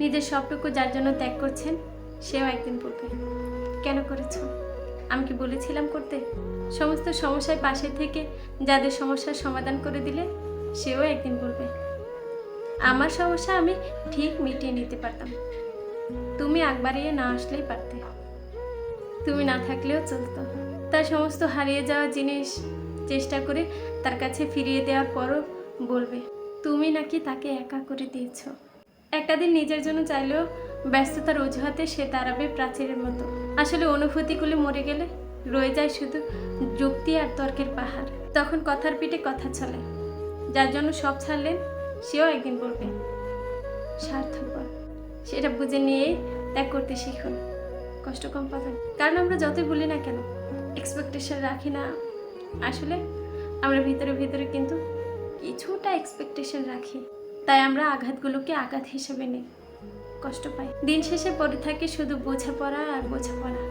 নিজের সবটুকু যার জন্য ত্যাগ করছেন, সেও একদিন বলবে, কেন করেছ? আমি কি বলেছিলাম করতে? সমস্ত সমস্যায় পাশে থেকে যাদের সমস্যার সমাধান করে দিলে, সেও একদিন বলবে, আমার সমস্যা আমি ঠিক মিটিয়ে নিতে পারতাম। তুমি আগ না আসলেই পারতে। তুমি না থাকলেও চলতো। তার সমস্ত হারিয়ে যাওয়া জিনিস চেষ্টা করে তার কাছে ফিরিয়ে দেওয়ার পরও বলবে, তুমি নাকি তাকে একা করে দিয়েছ? একটা দিন নিজের জন্য চাইলেও ব্যস্ততার অজুহাতে সে দাঁড়াবে প্রাচীরের মতো। আসলে অনুভূতিগুলি মরে গেলে রয়ে যায় শুধু যুক্তি আর তর্কের পাহাড়। তখন কথার পিঠে কথা চলে। যার জন্য সব ছাড়লেন সেও একদিন বলবে স্বার্থপর সেটা বুঝে নিয়েই ত্যাগ করতে শিখুন। কষ্ট কম পাবেন। কারণ আমরা যতই বলি না কেন এক্সপেকটেশন রাখি না। আসলে আমরা ভিতরে ভিতরে কিন্তু কিছুটা এক্সপেকটেশন রাখি। তাই আমরা আঘাতগুলোকে আঘাত হিসেবে নিই, কষ্ট পাই। দিন শেষে পড়ে থাকে শুধু বোঝাপড়া আর বোঝাপড়া।